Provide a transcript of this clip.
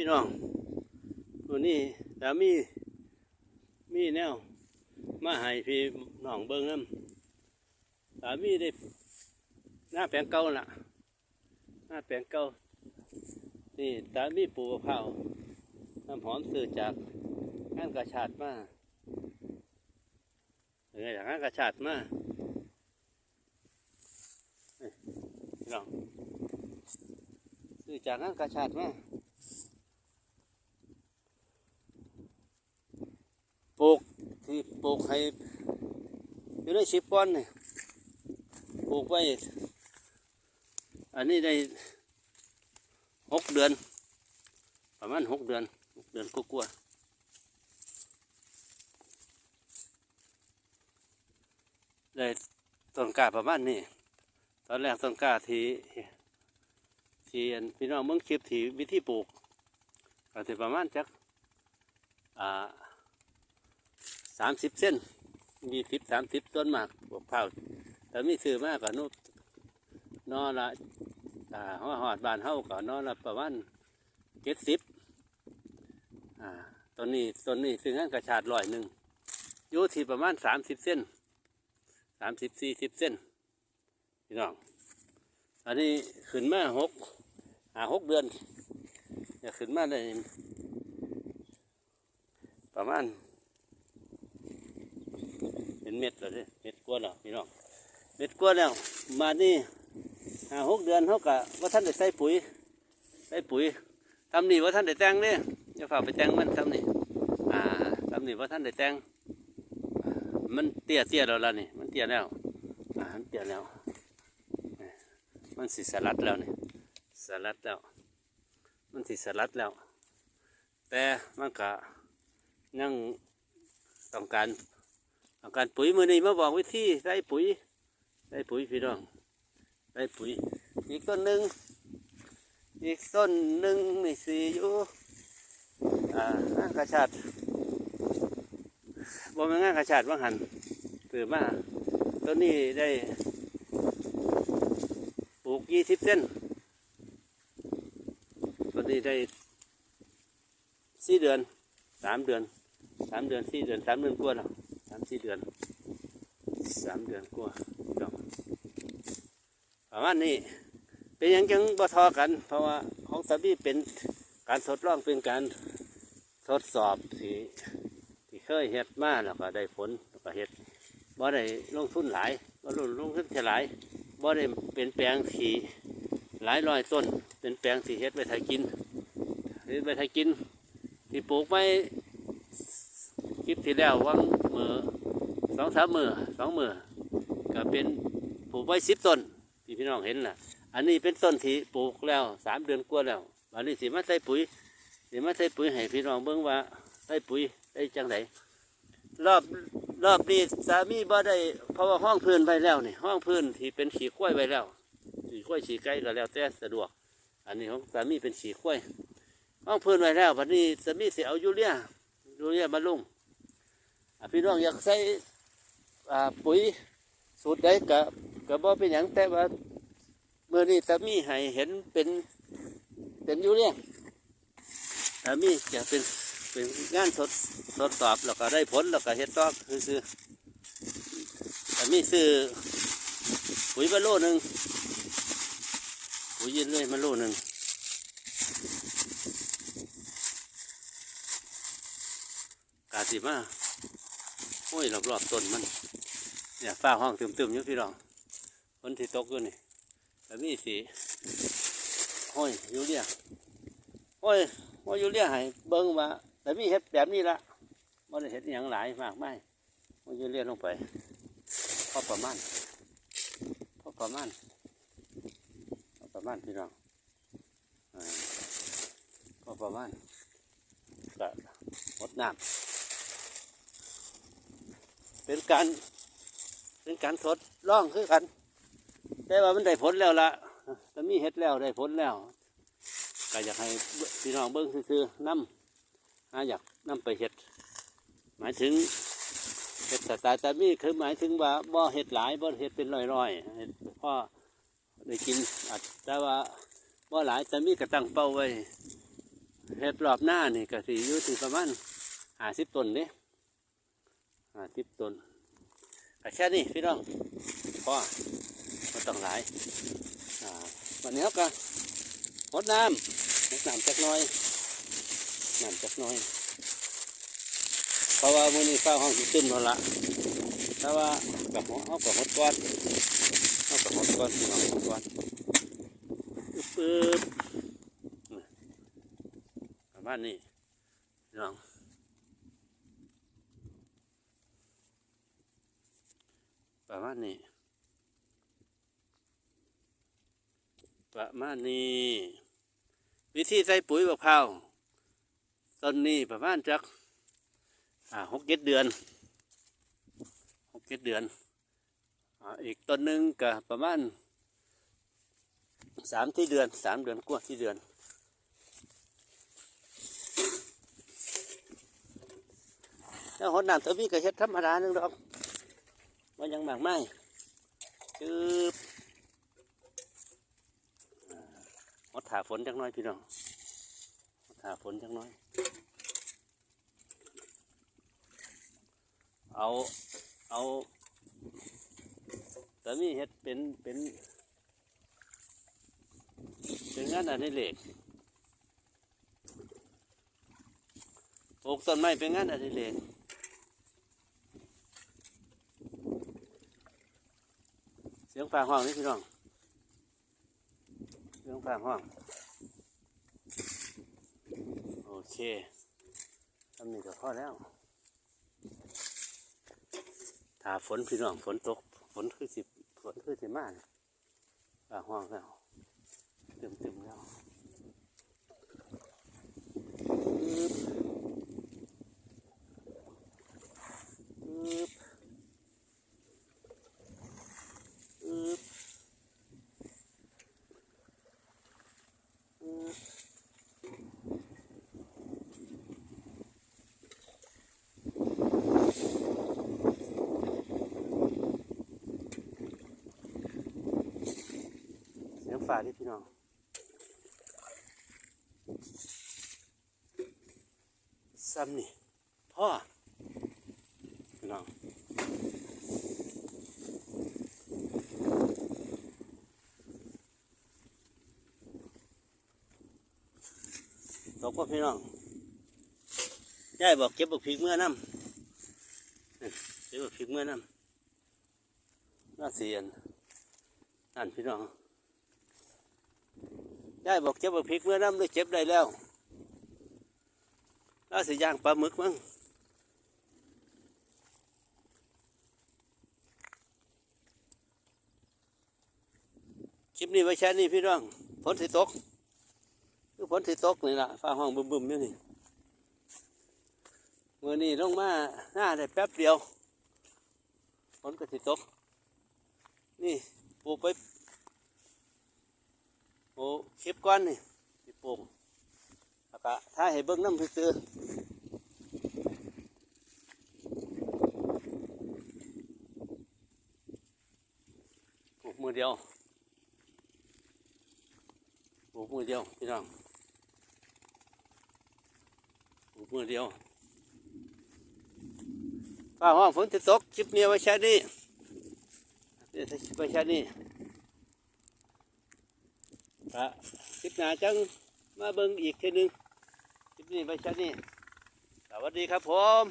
พี่น้อง ตัวนี้สามี มีแนว มาให้พี่น้องเบิ้งน้ำสามีได้หน้าแปลงเก่าล่ะ หน้าแปลงเก่า นี่สามีปลูกมะพร้าวน้ำหอมซื้อจากงานกระชาดมาเออจากงานกระชาดมาเอ้ยพี่น้องซื้อจากงานกระชาดมา ปลูกที่ปลูกให้อยู่ในสิบก้อนเนี่ยปลูกไว้อันนี้ได้หกเดือน ประมาณหกเดือนหกเดือนกลัวได้ต้นกาประมาณนี้ตอนแรกต้นกาที่ที่พี่น้องเมืองคลิปที่วิธีปลูกก็ถือประมาณจักอ่า สามสิบเส้นมีสิบสามสิบต้นมากบวกเผาแต่มีซื้อมากกว่านู้นนอละอ่าหอหอดบานเฮาก็นอละประมาณเจ็ดสิบอ่าต้นนี้ต้นนี้ซึ่งงานกระชาดร้อยหนึ่งอยู่ที่ประมาณสามสิบเส้นสามสิบสี่สิบเส้นพี่น้องอันนี้ขึ้นมาหกหาหกเดือนจะขึ้นมาได้ประมาณ เป็นเม็ดแล้วเด้เม็ดกว่าแล้วพี่น้องเม็ดกว่าแล้วมานี่หาหกเดือนเขากะว่าท่านได้ใส่ปุ๋ยใส่ปุ๋ยทำนี่ว่าท่านได้แต่งเนี่ยจะฝากไปแต่งมันทำนี่อ่าทำนี่ว่าท่านได้แต่งมันเตี้ยเตี้ยแล้วล่ะนี่มันเตี้ยแล้วอ่ามันเตี้ยแล้ว มันสิสลัดแล้วนี่สลัดแล้ว มันสิสลัดแล้ว แต่มันก็ยังต้องการ องการปุ๋ยมือนี้มาบอกวิธีใส่ปุ๋ยใส่ปุ๋ยพี่น้องใส่ปุ๋ย อีกต้นหนึ่งอีกต้นหนึ่งนี่สีอยู่อ่างกระชาดบ่แม่นงานกระชาดว่างหันตื่นมาต้นนี้ได้ปลูกยี่สิบเส้นต้นนี้ได้สี่เดือนสามเดือนสามเดือนสี่เดือนสามเดือนกว่าแล้ว สามสี่เดือนสามเดือนกว่าดอกประมาณนี้เป็นยังจังบ่ทอกัน เพราะว่าของสามีเป็นการทดลองเป็นการทดสอบที่ที่เคยเฮ็ดมาแล้วก็ได้ผลแล้วก็เฮ็ดบ่ได้ลงทุนหลายบ่ลงลงทุนแค่หลายบ่ได้เป็นแปลงที่หลายร้อยต้น เป็นแปลงที่เฮ็ดไว้ไทยกินเฮ็ดไว้ไทยกิน ที่ปลูกไว้คลิปที่แล้วว่าง มือสองสามมือสองมือก็เป็นปลูกไว้สิบต้นที่พี่น้องเห็นน่ะ อันนี้เป็นต้นที่ปลูกแล้วสามเดือนกว่าแล้วอันนี้สิมาใส่ปุ๋ยสิมาใส่ปุ๋ยให้พี่น้องเบิ่งว่าใส่ปุ๋ยได้จังไดรอบรอบนี้สามีบ่ได้เพราะว่าห้องพื้นไว้แล้วนี่ห้องพื้นที่เป็นขี้ข้วยไว้แล้วขี้ข้วยขี้ไก่ก็แล้วแต่สะดวก อันนี้ของสามีเป็นขี้ข้วยห้องพื้นไว้แล้ววันนี้สามีเสิเอายูเรียยูเรียมาลงอะ พี่น้องอยากใส่ปุ๋ยสูตรใดก็ก็บ่เป็นหยังแต่ว่าเมื่อนี้สามีให้เห็นเป็นเป็นอยู่เนี่ยสามีจะเป็นเป็นงานทดทดสอบแล้วก็ได้ผลแล้วก็เฮ็ดต่อคือซื้อสามีซื้อปุ๋ยมาโลหนึ่งปุ๋ยยืนเลยมาโลหนึ่งกาสิมา อ้ยรอบๆต้นมันเนี่ยฟ้าห้องตึมๆอยู่พี่น้องฝนที่ตกอยู่นี่แต่มีสีห้อยยูเรียห้อยห้อยยูเรียให้เบิ้งว่าแต่มีเห็ดแบบนี้ละม่ได้เห็ดอย่างหลายมากไม่ห้อยยูเรียลงไปพอประมาณพอประมาณพอประมาณพี่น้องพอประมาณก็หมดน้ำ เป็นการเป็นการทดลองคือกัน แต่ว่ามันได้ผลแล้วละแต่มีเห็ดแล้วได้ผลแล้วก็อยากให้พี่น้องเบิ้งซื่อๆนำนะอยากน้ำไปเห็ด หมายถึงเห็ดสไตล์แต่มีคือหมายถึงว่าบ่เห็ดหลายบ่เห็ดเป็นร้อยๆเห็ดพ่อได้กินอาจแต่ว่าบ่หลายแต่มีกระตั้งเป้าไว้เฮ็ดรอบหน้านี่ก็สิอยู่ที่ประมาณห้าสิบต้นเด้ ห้าสิบต้นแค่นี้พี่น้องพอม่ต้องหลายวันนี้เราก็หดน้ำหดน้ำจักน่อยน้ำจักน่อย เพราะว่ามื้อนี้ฟ้าห้องสิตึมแล้วละแต่ว่ากับหัวเอากับหดก้อนเอากับหดก้อนพี่น้องหดก้อนปึ๊บประมาณนี้พี่น้อง ประมาณนี้ ประมาณนี้ วิธีใส่ปุ๋ยบักพร้าวต้นนี้ประมาณจักอ่าหกเจ็ดเดือนหกเจ็ดเดือนอ่าอีกต้นหนึ่งก็ประมาณสามที่เดือนสามเดือนกว่าที่เดือนแล้วหดน้ำตัวนี้ก็เฮ็ดธรรมดาหนึ่งดอก มันยังมากไม่จืบอ่าหดถาฝนจักน้อยพี่น้องหดถาฝนจักน้อย เอาเอาแตอนนี้เฮ็ดเป็นเป็นเป็นงานอดิเรกปลูกต้นไม้เป็นงานอดิเรก สียงฟ้าห้องนี่พี่น้อง เสียงฟ้าห้อง โอเคทำนี่ก็พอแล้วถ้าฝนพี่น้องฝนตก ฝนคือสิฝนคือสิมาเนี่ยป่าห้องแล้วเต็มเต็มแล้วอึ๊บ เสียงฟ้าที่พี่น้องซ้ำนี่พ่อพี่น้องตกว่าพี่น้องยายบอกเก็บบักพริกเมื่อน้ำเก็บบักพริกเมื่อน้ำน่าเสียนนั่นพี่น้อง ยายบอกเจ็บบักพริกเมื่อน้ำเลยเจ็บได้แล้วแล้วสิย่างปลาหมึกมั้งคลิปนี้ไว้แค่นี้พี่น้องฝนสิตกคือฝนสิตกนี่ล่ะฟ้าห้องบึมๆอยู่นี่เมื่อนี้ลงมาหน้าได้แป๊บเดียวฝนก็สิตก นี่ปลูกไป โอ้คลิปก้อนนี่สิปลูกแล้วก็ถ้าให้เบิ้งน้ำซื้อปลูกมือเดียวปลูกมือเดียวพี่น้องปลูกมือเดียวฟ้าห้องฝนจะตกคลิปนี้ไว้แค่นี้เชียวไว้แค่นี้ ก็คลิปหน้าจังมาเบิ่งอีกทีนึงคลิปนี้ไปชั้นนี้สวัสดีครับผม